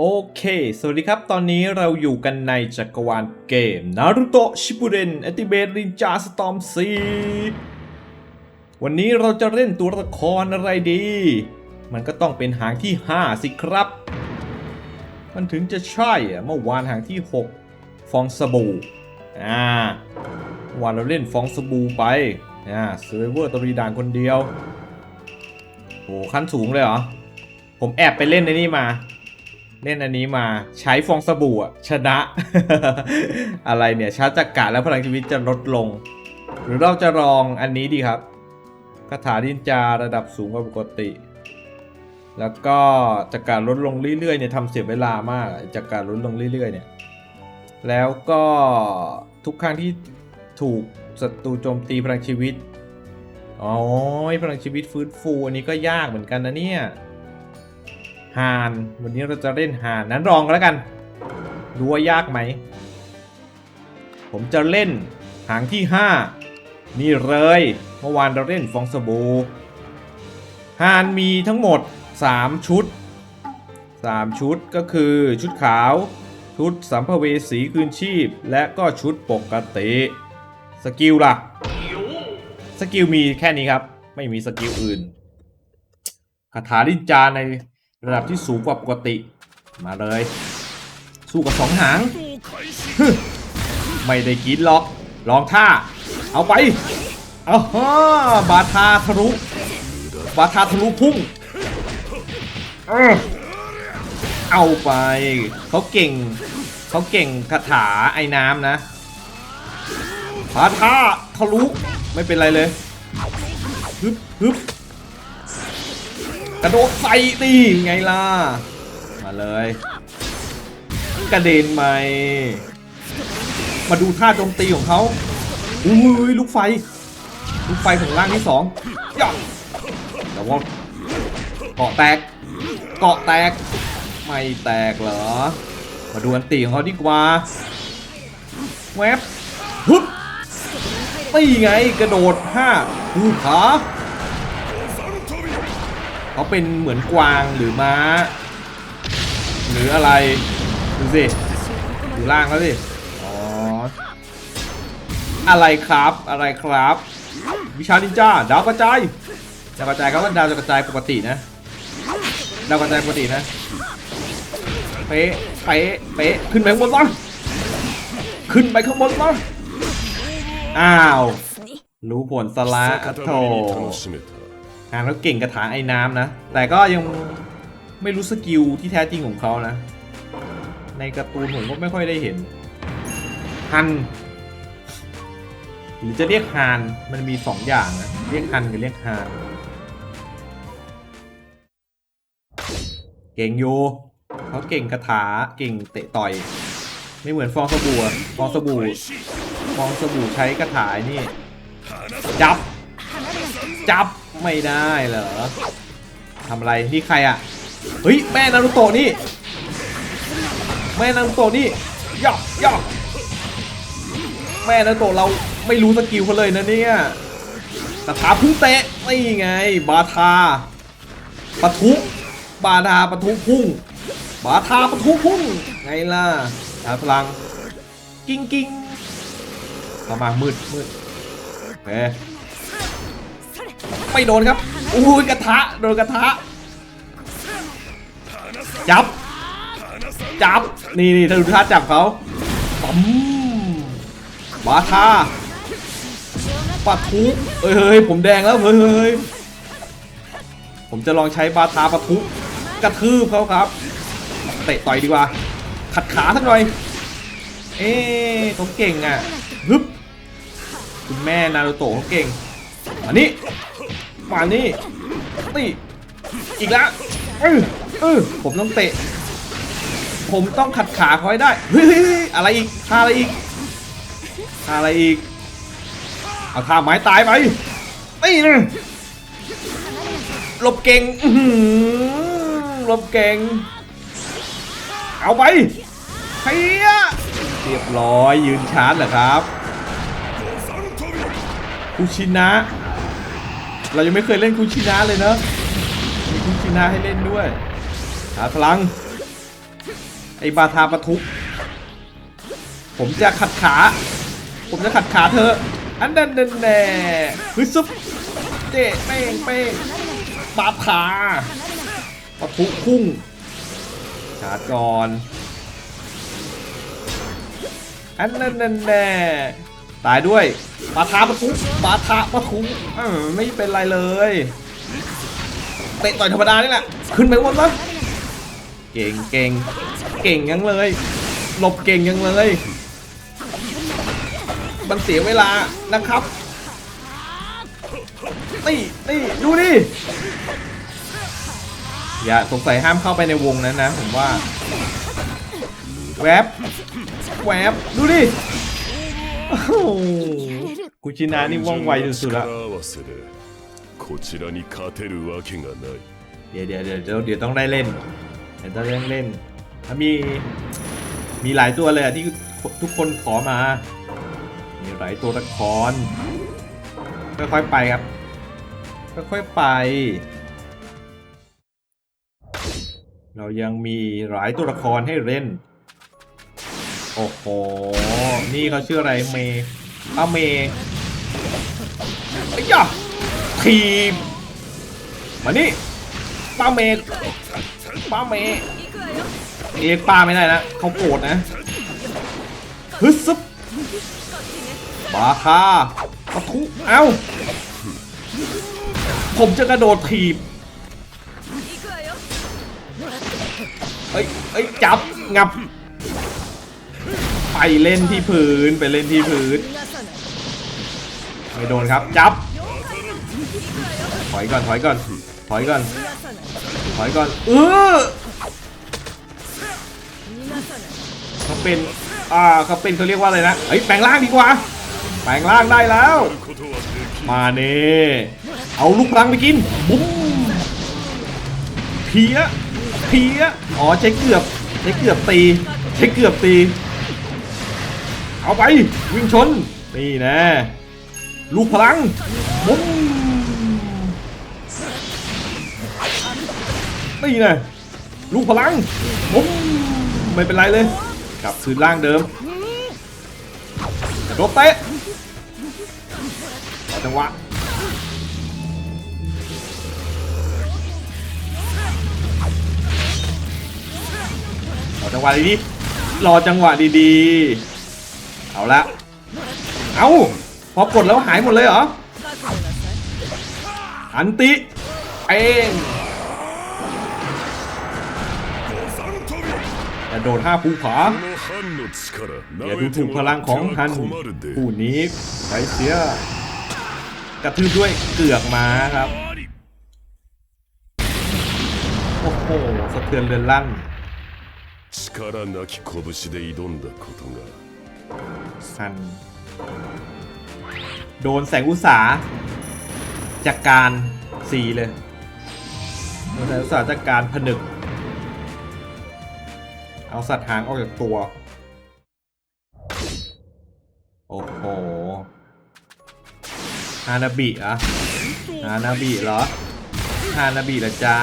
โอเค สวัสดีครับ ตอนนี้เราอยู่กันในจักรวาลเกม Naruto Shippuden Ultimate Ninja Storm 4วันนี้เราจะเล่นตัวละครอะไรดี มันก็ต้องเป็นหางที่ 5 สิครับ มันถึงจะใช่อะเมื่อวานหางที่ 6 ฟองสบู่ อ่า วานเราเล่นฟองสบู่ไป อ่าเซเวอร์ตรีดานคนเดียวโหขั้นสูงเลยเหรอ ผมแอบไปเล่นในนี่มา เล่นอันนี้มาใช้ฟองสบู่ชนะ อะไรเนี่ยชาร์จจักระแล้วพลังชีวิตจะลดลง หรือเราจะลองอันนี้ดีครับคาถาดินจาระดับสูงกว่าปกติ แล้วก็จักระลดลงเรื่อยๆเนี่ยทำเสียเวลามากจักระลดลงเรื่อยๆเนี่ยแล้วก็ทุกครั้งที่ถูกศัตรูโจมตีพลังชีวิตอ๋อพลังชีวิตฟื้นฟูอันนี้ก็ยากเหมือนกันนะเนี่ย ฮาน วันนี้เราจะเล่นฮานนั้นลองกันแล้วกันดูว่ายากไหม ผมจะเล่นหางที่ 5 นี่เลย เมื่อวานเราเล่นฟองสบู่ฮานมีทั้งหมด 3 ชุด 3 ชุดก็คือชุดขาว ชุดสัมภเวสีคืนชีพ และก็ชุดปกติ สกิลล่ะ สกิลมีแค่นี้ครับ ไม่มีสกิลอื่นคาถาลินจาใน ระดับที่สูงกว่าปกติ มาเลย สู้กับสองหาง ไม่ได้กินหรอก ลองท่า เอาไปเอาฮะบาทาทะลุบาทาทะลุพุ่ง เออเอาไป เขาเก่ง เขาเก่งคาถาไอ้น้ำนะบาทาทะลุไม่เป็นไรเลยฮึบฮึบ กระโดดใส่ตีไงล่ะ มาเลย กระเด็นไหมมาดูท่าโจมตีของเขาอุ้ยลูกไฟ ลูกไฟของร่างที่สองย่าแต่ว่าเกาะแตก เกาะแตก ไม่แตกเหรอ มาดูอันตีของเขาดีกว่า แวบฮึบตีไงกระโดดห้าหูขา เขาเป็นเหมือนกวางหรือม้า หรืออะไร ดูสิดูล่างแล้วสิอ๋อ อะไรครับอะไรครับ วิชานินจาดาวกระจายดาวกระจายเขาก็ดาวกระจายปกตินะดาวกระจายปกตินะเป๊ะเป๊ะเป๊ะขึ้นไปข้างบนบ้างขึ้นไปข้างบนบ้างอ้าว รู้ผลสละโถ อ่าแล้วเก่งกระถาไอ้น้ำนะ แต่ก็ยังไม่รู้สกิลที่แท้จริงของเขานะ ในการ์ตูนผมก็ไม่ค่อยได้เห็นฮัน หรือจะเรียกฮานมันมีสองอย่างนะ เรียกฮันกับเรียกฮานเก่งอยู่เขาเก่งกระถาเก่งเตะต่อย ไม่เหมือนฟองสบู่ฟองสบู่ฟองสบู่ใช้กระถานี่ จับ จับ ไม่ได้เหรอทำอะไรนี่ใครอะเฮ้ยแม่นารุโตะนี่แม่นารุโตะนี่ย่อย่อแม่นารุโตะเราไม่รู้สกิลเขาเลยนะเนี่ยตะขาพุ่งเตะนี่ไง บาทาปะทุบาทาปะทุพุ่ง บาทาปะทุพุ่งไงล่ะหาพลังกิ้งกิ้งเข้ามามืดมืดโอเค ไม่โดนครับอุ้ยกระทะโดนกระทะจับ จับ นี่นี่ถ้าดูท่าจับเขาปั๊มบาทาปะทุเฮ้ยเฮ้ยผมแดงแล้ว เฮ้ยเฮ้ยผมจะลองใช้บาทาปะทุกระทืบเขาครับเตะต่อยดีกว่า ขัดขาสักหน่อย เอ๊ะเขาเก่งอะฮึบคุณแม่นารูโตะเขาเก่ง มานี่มานี่ตีอีกแล้วเออเออผมต้องเตะ ผมต้องขัดขาเขาให้ได้เฮ้ยอะไรอีกท่าอะไรอีกท่าอะไรอีกเอาท่าไม้ตายไปตีนะหลบเก่งหลบเก่ง เอาไปเฮียเรียบร้อยยืนชาร์จเหรอครับคุชินะ เรายังไม่เคยเล่นคูชินะเลยเนอะมีคูชินะให้เล่นด้วยหาพลัง ไอ้บาทาปะทุก ผมจะขัดขา ผมจะขัดขาเธอ อันนั้นแน่แน่ฮึซุบเจ๊เป้งเป้งบาทาปะทุพุ่งชาร์จก่อนอันนั้นแน่แน่ ตายด้วยบาทาปะทุบาทาปะทุเออไม่เป็นไรเลยเตะต่อยธรรมดานี่แหละขึ้นไปบนมั้เก่งเก่งเก่งยังเลยหลบเก่งยังเลยมันเสียเวลานะครับนี่นี่ดูดิอย่าสงสัยห้ามเข้าไปในวงนั้นนะผมว่าแวบแวบดูดิ โอ้โหกุชินานี่ว่องไวสุดๆละ 力合わせでこちらに勝てるわけがない เดี๋ยวเดี๋ยวเดี๋ยวเดี๋ยวเดี๋ยวต้องได้เล่นเดี๋ยวต้องได้เล่นถ้ามีมีหลายตัวเลยอะที่ทุกคนขอมา มีหลายตัวละครค่อยๆไปครับ ค่อยๆไป เรายังมีหลายตัวละครให้เล่น โอ้โห นี่เขาชื่ออะไรเมย์ป้าเมย์ไอ้ยะทีม มานี่ป้าเมย์ป้าเมย์เรียกป้าไม่ได้นะเขาโกรธนะฮึซึบบาคาปะทุเอ้า ผมจะกระโดดถีบเอ้ยเอ้ยจับ งับ ไปเล่นที่พื้นไปเล่นที่พื้นไม่โดนครับจับ ถอยก่อนถอยก่อนถอยก่อนถอยก่อนเออเขาเป็นอ่าเขาเป็นเขาเรียกว่าอะไรนะเฮ้ยแปลงร่างดีกว่า แปลงร่างได้แล้ว มาเน่เอาลูกรังไปกินบุ้มเพี้ยเพี้ยอ๋อใช้เกือบใช้เกือบตีใช้เกือบตี เอาไป วิ่งชน นี่นะ ลูกพลังบุ้มนี่นะลูกพลังบุ้มไม่เป็นไรเลย กลับคืนร่างเดิมกระโดดเตะรอจังหวะรอจังหวะดีๆรอจังหวะดีๆ เอาละ เอาพอกดแล้วหายหมดเลยเหรอ อันติเองแต่โดนห้าภูผา この藩の力 อย่า 舐 ดู めて ถูก も พ ら ลัง って ของฮัน は困るで ผู้นี้ใช้เสีย กระทืบด้วยเกือกม้าครับ โอ้โหสะเทือนเรือนลั่น 力なき拳で挑んだことが สันโดนแสงอุตสาจากการสีเลยโดนแสงอุตสาจากการผนึก เอาสัตว์หางออกจากตัว โอ้โหฮานาบิอะฮานาบิเหรอฮานาบิละจ้า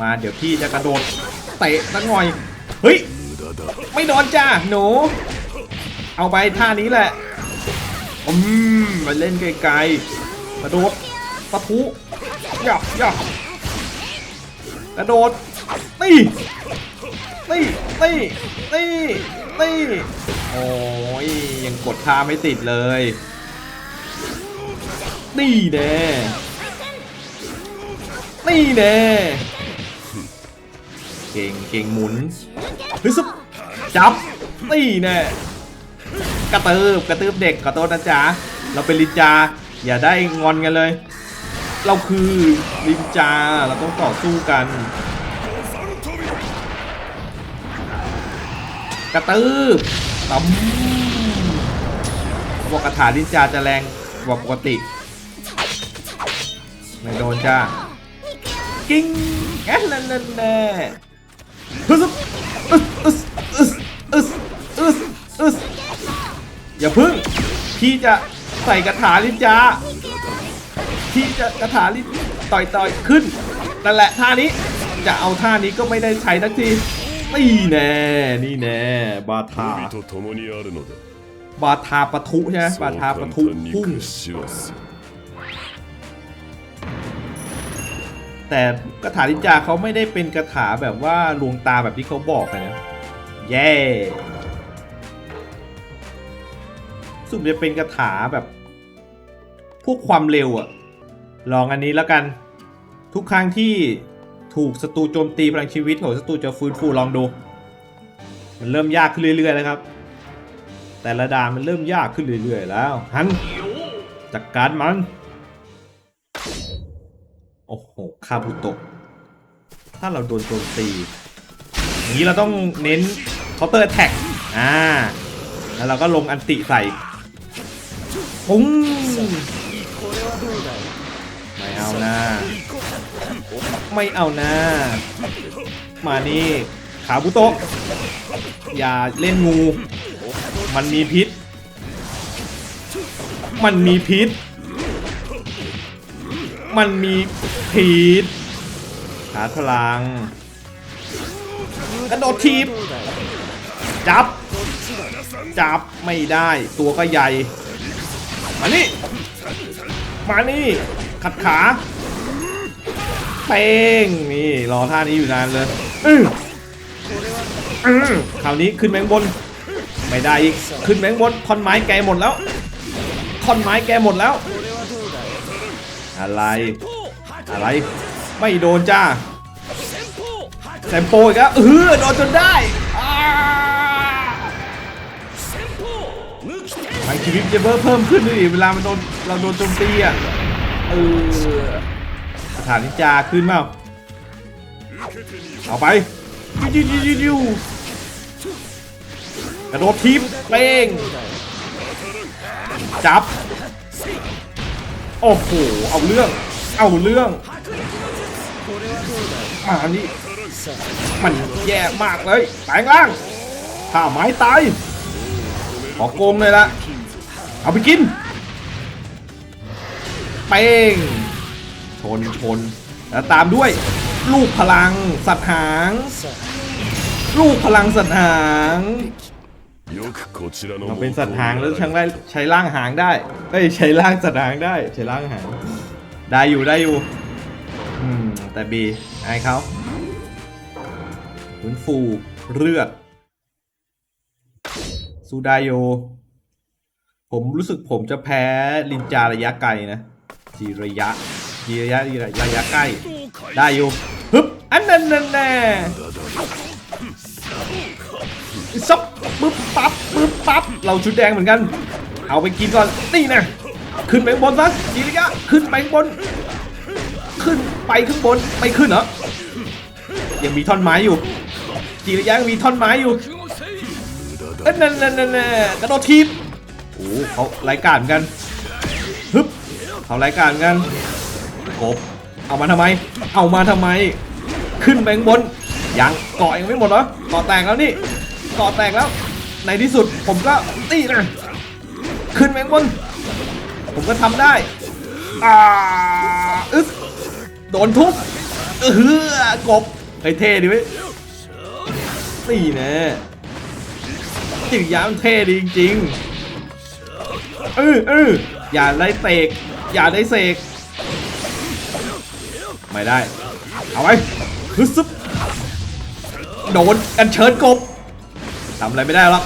มาเดี๋ยวพี่จะกระโดดเตะสักหน่อย เฮ้ย ไม่โดนจ้าหนู เอาไปท่านี้แหละอืมมาเล่นไกลๆกระโดดปะทุหย่อย่อกระโดดนี่นี่นี่นี่นี่โอ้ยยังกดท่าไม่ติดเลยนี่แน่นี่แน่เก่งเก่งหมุนฮึซึบจับนี่แน่ กระตืบกระตืบเด็กขอโทษนะจ๊ะเราเป็นลินจาอย่าได้งอนกันเลย เราคือลินจาเราต้องต่อสู้กัน กระตืบตำเขาบอกกระถาลินจาจะแรงกว่าปกติไม่โดนจ้ากิ้งแอนนั่นนั่นแน่ อย่าพึ่ง พี่จะใส่กระถาลิจาพี่จะกระถาลิต่อยต่อยขึ้นนั่นแหละท่านี้จะเอาท่านี้ก็ไม่ได้ใช้นักทีนี่แน่นี่แน่บาทาบาทาปะทุใช่ไหมบาทาปะทุพุ่งแต่กระถาลิจาเขาไม่ได้เป็นกระถาแบบว่าลวงตาแบบที่เขาบอกนะ เย้ yeah. สุดจะเป็นคาถาแบบ พวกความเร็วอะลองอันนี้แล้วกัน ทุกครั้งที่ถูกศัตรูโจมตีพลังชีวิตของศัตรูจะฟื้นฟูลองดู มันเริ่มยากขึ้นเรื่อยๆแล้วครับ แต่ละด่านมันเริ่มยากขึ้นเรื่อยๆแล้วหันจัดกการมัน โอ้โหคาบุโตะถ้าเราโดนโจมตีอย่างนี้เราต้องเน้นเคาน์เตอร์แท็กอ่า แล้วเราก็ลงอันติใส่ ปุ้งไม่เอานะไม่เอานะมานี่ขาบุโตะอย่าเล่นงู มันมีพิษ มันมีพิษ มันมีพิษชาร์จพลังกระโดดทีบ จับ จับไม่ได้ตัวก็ใหญ่ มานี่ มานี่ ขัดขาเป้งนี่รอท่านี้อยู่นานเลยอืออือคราวนี้ขึ้นแมงบน ไม่ได้อีก ขึ้นแมงบนท่อนไม้แกหมดแล้วท่อนไม้แกหมดแล้ว อะไร อะไร ไม่โดนจ้าแซมโปอีกแล้วเออโดนจนได้ ชีวิตจะเพิ่มขึ้นด้วยเวลามันโดนเราโดนโจมตีอะเออสถานิจาขึ้นมาเอาไปยิวยิวยิวยิวกระโดดทีบเป้งจับ โอ้โห เอาเรื่อง เอาเรื่องมานี่มันแย่มากเลยแปลงร่างถ้าไม้ตาย ขอโกงเลยละ เอาไปกิน เป้ง ชนชน แล้วตามด้วย ลูกพลังสัตหาง ลูกพลังสัตหางเราเป็นสัตหางแล้วทั้งได้ใช้ร่างหางได้ไอ้ใช้ร่างสัตหางได้ ใช้ร่างหาง ได้อยู่ได้อยู่แต่บีไอเขาฟื้นฟูเลือดสูดายโย ผมรู้สึกผมจะแพ้ลินจาระยะไกลนะจีระยะจีระยะระยะใกล้ ได้อยู่ฮึบอันนั้นแน่แน่ซับปึ๊บปั๊บปึ๊บปั๊บเราชุดแดงเหมือนกัน เอาไปกินก่อนนี่นะขึ้นไปบนซะจีระยะขึ้นไปบน ขึ้นไปข้างบนไม่ขึ้นเหรอยังมีท่อนไม้อยู่จีระยะมีท่อนไม้อยู่นั่นนั่นนั่นนั่นกระโดดทีบ เขาไร้การเหมือนกันฮึบเขาไร้การเหมือนกันกบเอามาทำไม เอามาทำไม ขึ้นไปข้างบนยังเกาะยังไม่หมดเหรอเกาะแตกแล้วนี่เกาะแตกแล้ว ในที่สุดผมก็ตีนะขึ้นไปข้างบน ผมก็ทำได้อ่าอึ๊บโดนทุบเออกบไอ้เท่ดิเว้ยนี่นะจิงยามเท่ดีจริงๆ เออเอออย่าได้เตกอย่าได้เสกไม่ได้ เอาไปฮึซึบโดนกันเชิญกบทำอะไรไม่ได้หรอก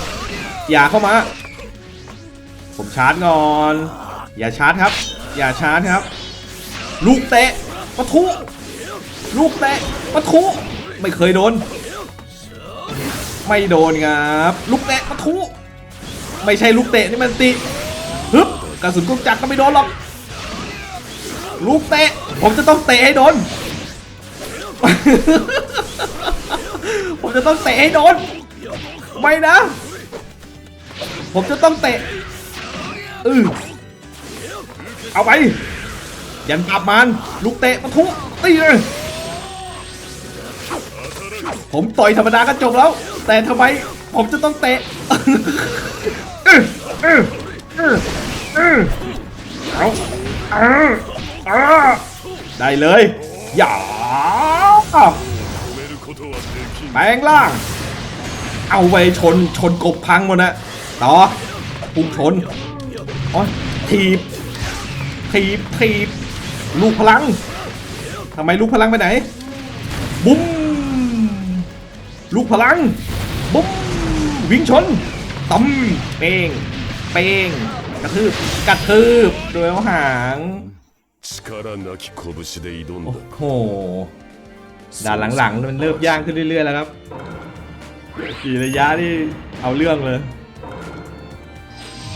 อย่าเข้ามา ผมชาร์จก่อน อย่าชาร์จครับ อย่าชาร์จครับ ลูกเตะปะทุลูกเตะปะทุไม่เคยโดน ไม่โดนครับ ลูกเตะปะทุไม่ใช่ลูกเตะนี่มันติ ฮึบกระสุนกุกจักรก็ไม่โดนหรอก ลูกเตะ ผมจะต้องเตะให้โดน ผมจะต้องเตะให้โดน ไม่นะ ผมจะต้องเตะอือเอาไป ยันตับมันลูกเตะปะทุตีเลยผมต่อยธรรมดาก็จบแล้ว แต่ทำไมผมจะต้องเตะ ได้เลยอย่าแปลงล่าง เอาไปชนชนกบพังหมดนะต่อพุ่งชนอ๋อถีบถีบถีบลูกพลังทำไมลูกพลังไปไหน บุ้มลูกพลัง บุ้มวิ่งชนตั้มเปงเปง กระทืบกระทืบโดยหางโอ้โหด่านหลังๆมันเริ่มย่างขึ้นเรื่อยๆแล้วครับกี่ระยะที่เอาเรื่องเลย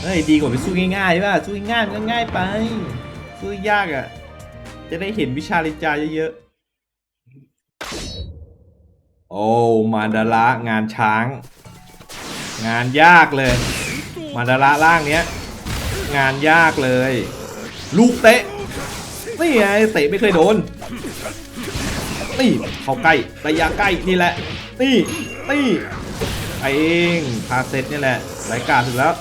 เฮ้ยดีกว่าไปสู้ง่ายๆป่ะสู้ง่ายมันง่ายไปสู้ยากอะจะได้เห็นวิชาลิจาเยอะๆโอ้มาดาระงานช้าง งานยากเลย มาดาระล่างเนี้ย งานยากเลย ลูกเตะนี่ไงเตะไม่เคยโดนนี่เข้าใกล้ระยะใกล้นี่แหละนี่นี่ไปเองพาเซตนี่แหละไร้กาดสุดแล้ว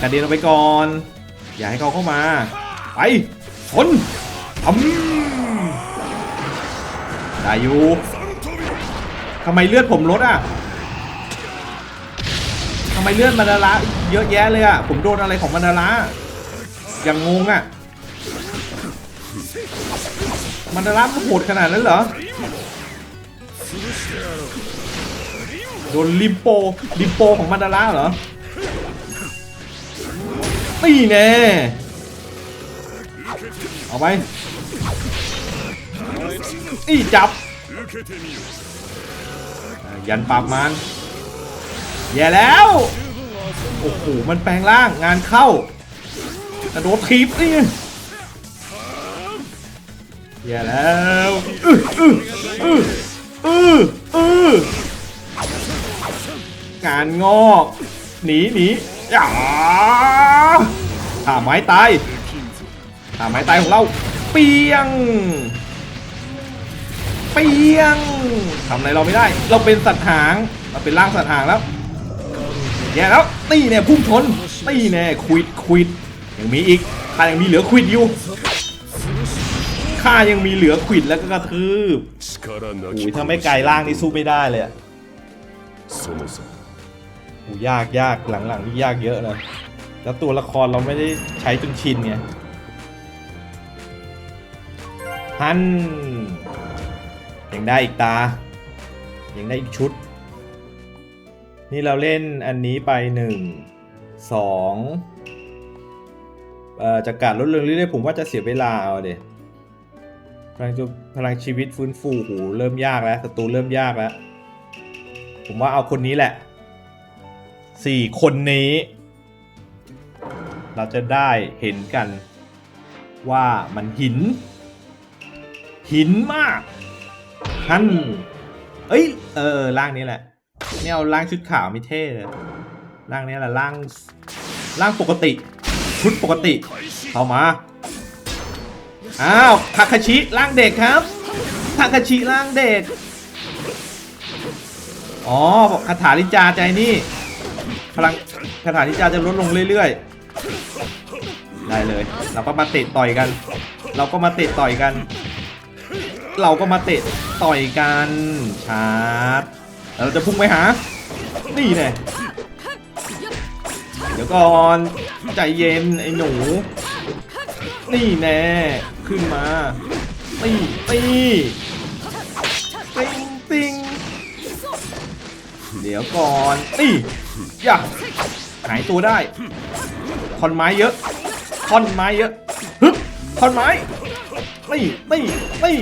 กระเด็นออกไปก่อน อย่าให้เขาเข้ามา ไปชนทำได้อยู่ทำไมเลือดผมลดอะ ทำไมเลือดมันดาระเยอะแยะเลยอะ ผมโดนอะไรของมันดาระอย่างงงอะมันดาระมันโหดขนาดนั้นเหรอ โดนลิมโปลิมโปของมันดาระเหรอนี่แน่เอาไปนี่จับ ยันปาบมัน แย่แล้ว โอ้โห มันแปลงร่างงานเข้ากระโดดทีบนี่แย่แล้วอืออืออืออืออืองานงอกหนีหนีอย่าท่าไม้ตายท่าไม้ตายของเรา เปียง เปียงทำอะไรเราไม่ได้ เราเป็นสัตว์หาง เราเป็นร่างสัตว์หางแล้ว แย่แล้วตีแน่พุ่งชนตีแน่ควิดควิดยังมีอีกข้ายังมีเหลือควิดอยู่ข้ายังมีเหลือควิดแล้วก็กระทืบโอ้ยถ้าไม่ไกลล่างนี่สู้ไม่ได้เลยอะโอ้ยากยากหลังๆนี่ยากเยอะเลยแล้วตัวละครเราไม่ได้ใช้จนชินไงฮันยังได้อีกตา ยังได้อีกชุด นี่เราเล่นอันนี้ไปหนึ่งสองเอ่อจากการลดเรื่องเรื่อยๆผมว่าจะเสียเวลาเอาเดยพลังพลังชีวิตฟื้นฟูโหเริ่มยากแล้วศัตรูเริ่มยากแล้ว ผมว่าเอาคนนี้แหละสี่คนนี้ เราจะได้เห็นกันว่ามันหิน หินมากฮันเอ้ย เออร่างนี้แหละ ไม่เอาร่างชุดขาวไม่เท่เลยร่างนี้แหละร่างร่างปกติ ชุดปกติ เข้ามา อ้าวทาคาชิร่างเด็กครับทาคาชิร่างเด็ก อ๋อคาถาลิจาใจนี่ พลังคาถาลิจาจะลดลงเรื่อยๆ ได้เลย เราก็มาเตะต่อยกัน เราก็มาเตะต่อยกัน เราก็มาเตะต่อยกันชาร์จ เราจะพุ่งไปหา นี่แน่เดี๋ยวก่อน ใจเย็นไอ้หนู นี่แน่ ขึ้นมาตีตีติงติงเดี๋ยวก่อนนี่อย่าหายตัวได้คอนไม้เยอะคอนไม้เยอะฮึบคอนไม้นี่นี่นี่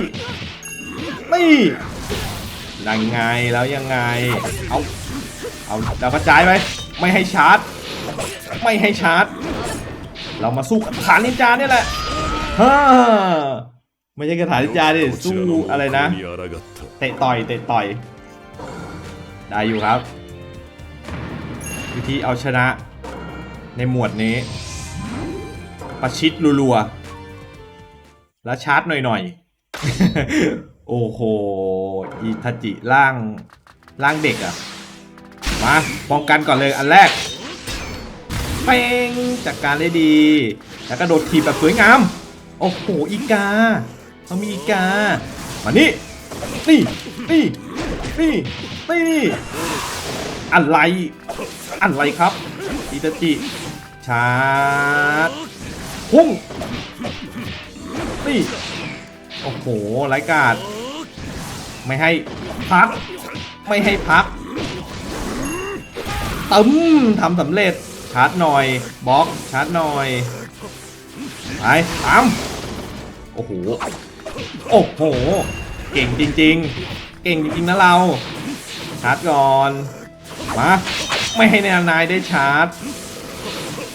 นี่ ยังไงแล้วยังไง เอาเอาดาวกระจายไปไม่ให้ชาร์จ ไม่ให้ชาร์จ เรามาสู้กันฐานนินจาเนี่ยแหละฮ่าไม่ใช่กระถานนินจาดิสู้อะไรนะเตะต่อยเตะต่อยได้อยู่ครับ วิธีเอาชนะในหมวดนี้ ประชิดรัวๆ แล้วชาร์จหน่อยๆ โอ้โหอีทาจิร่างร่างเด็กอะมาป้องกันก่อนเลยอันแรกเป้งจัดการได้ดี แล้วก็โดดทีบแบบสวยงาม โอ้โหอีกาเขามีอีกา มานี่นี่ นี่ นี่ นี่ นี่ อะไร อะไรครับอิตาจิชาร์จพุ่งนี่ โอ้โหไร้กาด ไม่ให้พัก ไม่ให้พักตึมทำสำเร็จชาร์จหน่อยบล็อกชาร์จหน่อยไปตามโอ้โหโอ้โห เก่งจริง ๆ เก่งจริงๆนะเรา ชาร์จก่อนมาไม่ให้นายนายได้ชาร์จ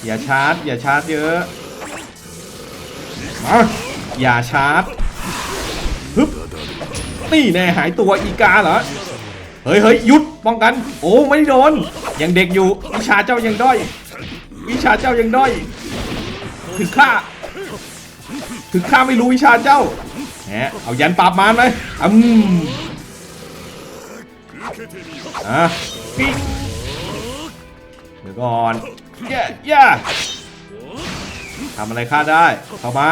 อย่าชาร์จ อย่าชาร์จเยอะมาอย่าชาร์จ นี่แน่หายตัวอีกาเหรอ เฮ้ยเฮ้ยหยุดป้องกัน โอ้ไม่โดน ยังเด็กอยู่ วิชาเจ้ายังด้อย วิชาเจ้ายังด้อย ถึงข้า ถึงข้าไม่รู้วิชาเจ้าแหมเอายันปราบมารเลยอืมอะเดี๋ยวก่อนแย่แย่ทำอะไรข้าได้ เข้ามา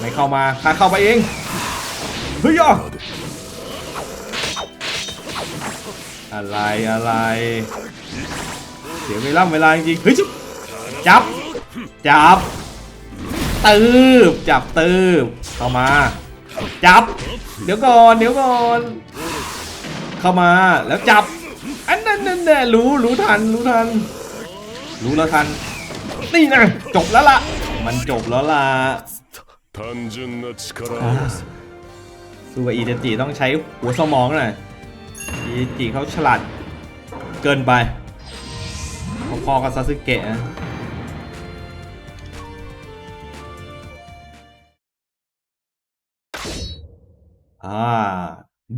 ไม่เข้ามา ข้าเข้าไปเอง เฮ้ยอะอะไรอะไร เสียเวลาเวลาจริงๆเฮ้ยจับ จับตืบจับตืบเข้ามา จับ เดี๋ยวก่อนเดี๋ยวก่อน เข้ามาแล้วจับอันนั้นนั่นแน่รู้รู้ทันรู้ทัน รู้แล้วทันนี่นะจบแล้วล่ะ มันจบแล้วล่ะ ซูกับอีเจจิต้องใช้หัวสมองหน่อยอีเจจิเขาฉลาดเกินไปพอๆกับซาสึเกะะอ่า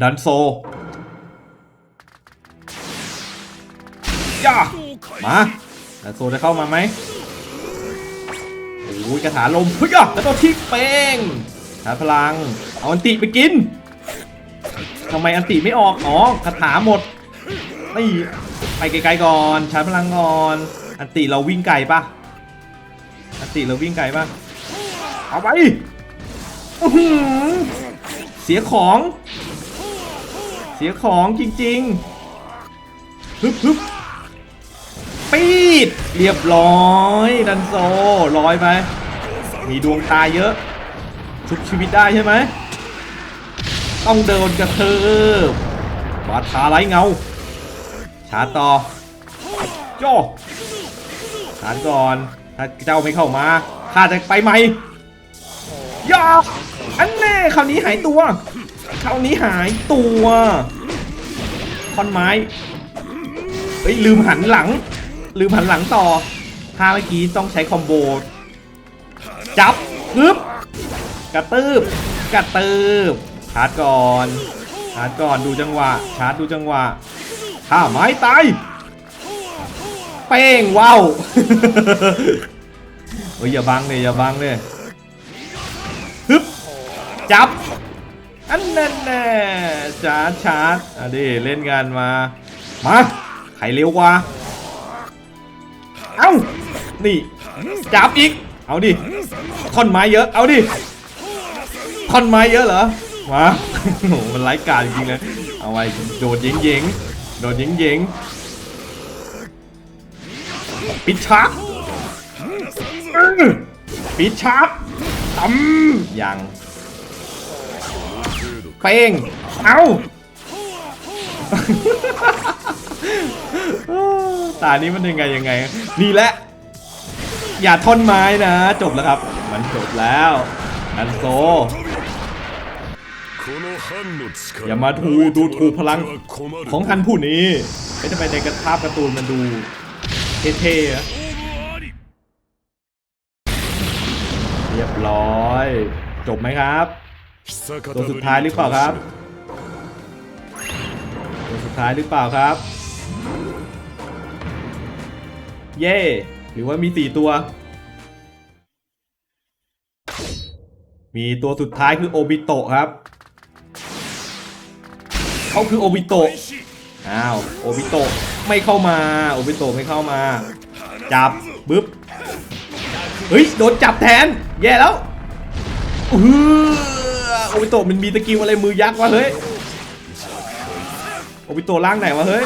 ดันโซย่ามาดันโซจะเข้ามาไหมโอ้ยกระถาลมเฮ้ยกระโดดทิ้งเป้ง ชาพลัง เอาอันติไปกินทำไมอันติไม่ออก อ๋อคาถาหมดไปไกลๆก่อนชาพลังก่อน อันติเราวิ่งไกลปะอันติเราวิ่งไกลปะเอาไปเสียของ เสียของจริงๆฮึบฮึบปีดเรียบร้อย ดันโซลอยไปมีดวงตาเยอะ ชุบชีวิตได้ใช่ไหม ต้องเดินกระเทิบบาดขาไร้เงา ชาร์จต่อ โจชาร์จก่อน ถ้าเจ้าไม่เข้ามาข้าจะไปใหม่ย่าอันแน่คราวนี้หายตัว คราวนี้หายตัวท่อนไม้เฮ้ยลืมหันหลัง ลืมหันหลังต่อท่าเมื่อกี้ต้องใช้คอมโบ จับปึ๊บ กระตืบกระตืบชาร์จก่อนชาร์จก่อนดูจังหวะชาร์จดูจังหวะถ้าไม้ตายเป้งว้าวเฮ้ยอย่าบังเลยอย่าบังเลยฮึบจับอันนั้นแน่ชาร์จชาร์จอะดิเล่นกันมามาใครเร็วกว่าเอ้านี่จับอีกเอาดิท่อนไม้เยอะเอาดิ คอนไม้เยอะเหรอมาโอ้หมันไร้การจริงเลยเอาไว้โดดเย้งเย้งโดดเย้งเย้งปิดชาร์ปปิดชาร์ปตั้มยังเป้งเอาตานี้มันยังไงยังไงนี่แหละ อย่าท่อนไม้นะ จบแล้วครับ มันจบแล้วอันโซ อย่ามาทูดูถูกพลังของท่านผู้นี้ไม่จะไมในกระทาประตูมันดูเท่ๆเรียบร้อย จบไหมครับ ตัวสุดท้ายหรือเปล่าครับ ตัวสุดท้ายหรือเปล่าครับ เย่หรือว่ามีสี่ตัว มีตัวสุดท้ายคือโอบิโตะครับ เขาคือโอบิโตะอ้าวโอบิโตะไม่เข้ามาโอบิโตะไม่เข้ามา จับบึ๊บเฮ้ยโดนจับแทน แย่แล้วอือโอบิโตะมันมีตะกิวอะไรมือยักษ์วะเฮ้ยโอบิโตะล่างไหนวะเฮ้ย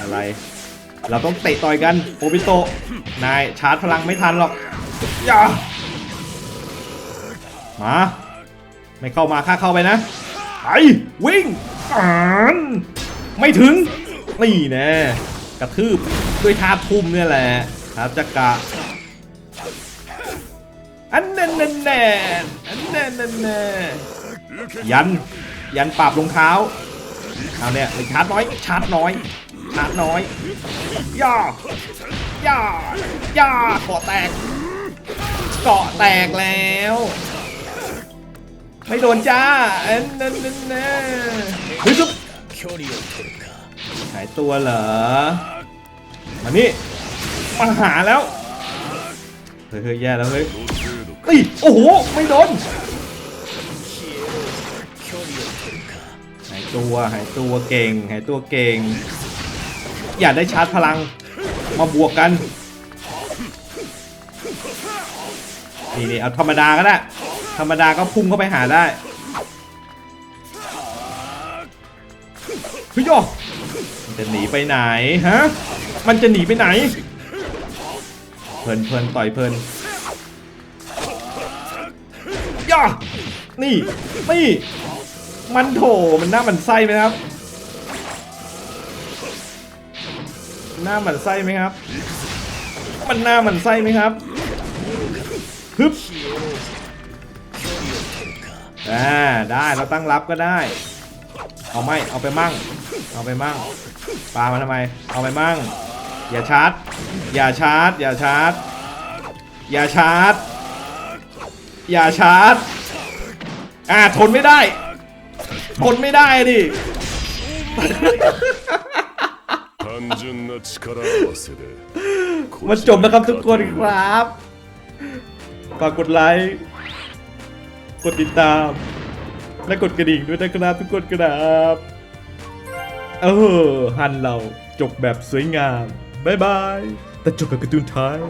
อะไร เราต้องเตะต่อยกันโอบิโตะนายชาร์จพลังไม่ทันหรอกอย่า มา ไม่เข้ามาข้าเข้าไปนะไปวิ่งอ่านไม่ถึง นี่แน่กระทืบด้วยท่าทุ่มเนี่ยแหละท่าจักระอันแน่นแน่นแน่อันแน่นแน่นแน่ยัน ยันปราบรองเท้าเอาเนี่ยไปชาร์จน้อย ชาร์จน้อย ชาร์จน้อย ย่า ย่า ย่าเกาะแตกเกาะแตกแล้ว ไม่โดนจ้าเอ็นนั่นนั่นนะเฮ้ยจุ๊หายตัวเหรอ มานี่มาหาแล้ว เฮ้ยแย่แล้วเฮ้ยเอ้ยโอ้โห ไม่โดน หายตัวหายตัวเก่ง หายตัวเก่ง อยากได้ชาร์จพลัง มาบวกกัน นี่นี่เอาธรรมดาก็ได้ ธรรมดาก็พุ่งเข้าไปหาได้เฮ้ยโยมันจะหนีไปไหนฮะ มันจะหนีไปไหน เพลินเพลินต่อยเพลินย่านี่ นี่ มันโถ มันหน้ามันไส้ไหมครับ หน้ามันไส้ไหมครับ มันหน้ามันไส้ไหมครับ ฮึบ อ่าได้เราตั้งรับก็ได้ เอาไม่ เอาไปมั่ง เอาไปมั่งปามาทำไม เอาไปมั่ง อย่าชาร์จ อย่าชาร์จ อย่าชาร์จ อย่าชาร์จ อย่าชาร์จ อ่า ทนไม่ได้ ทนไม่ได้ดิ 単純な力合わせで มาจบนะครับทุกคนครับ ฝากกดไลค์ กดติดตาม และกดกระดิ่งด้วยนะครับทุกคนครับเออฮันเราจบแบบสวยงาม บ๊ายบาย แต่จบแบบการ์ตูนไทย